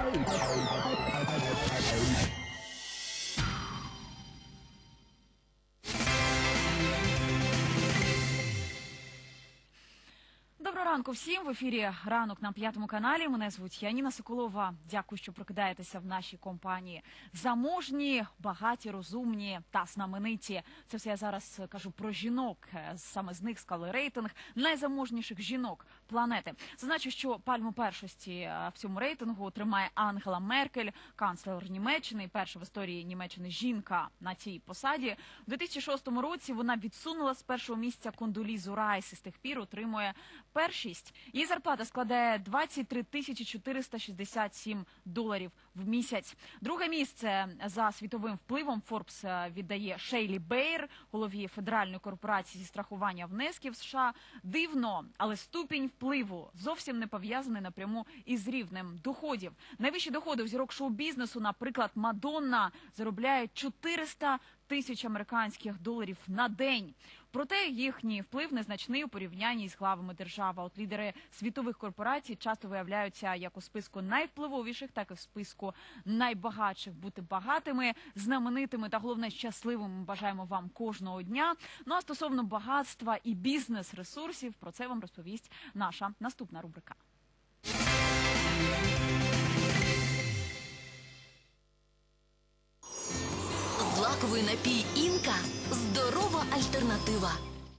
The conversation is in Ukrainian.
Hey, hey, hey, hey. Доброго ранку всім в ефірі ранок на п'ятому каналі. Мене звуть Яніна Соколова. Дякую, що прокидаєтеся в нашій компанії. Заможні, багаті, розумні та знамениті. Це все я зараз кажу про жінок. Е, Саме з них склали рейтинг найзаможніших жінок планети. Зазначу, що пальму першості е, в цьому рейтингу тримає Ангела Меркель, канцлер Німеччини, перша в історії Німеччини жінка на цій посаді. У 2006 році вона відсунула з першого місця Кондолізу Райс і з тих пір отримує першість. Її зарплата складає 23 тисячі 467 доларів в місяць. Друге місце за світовим впливом Форбс е, віддає Шейлі Бейр, голові Федеральної корпорації зі страхування внесків США. Дивно, але ступінь впливу зовсім не пов'язаний напряму із рівнем доходів. Найвищі доходи у зірок шоу-бізнесу, наприклад, Мадонна заробляє 400 тисяч американських доларів на день. Проте їхній вплив незначний у порівнянні з главами держави. От лідери світових корпорацій часто виявляються як у списку найвпливовіших, так і в списку найбагатших. Бути багатими, знаменитими та головне щасливими. Ми бажаємо вам кожного дня. Ну а стосовно багатства і бізнес-ресурсів, про це вам розповість наша наступна рубрика. Злаковий напій Інка здорова альтернатива.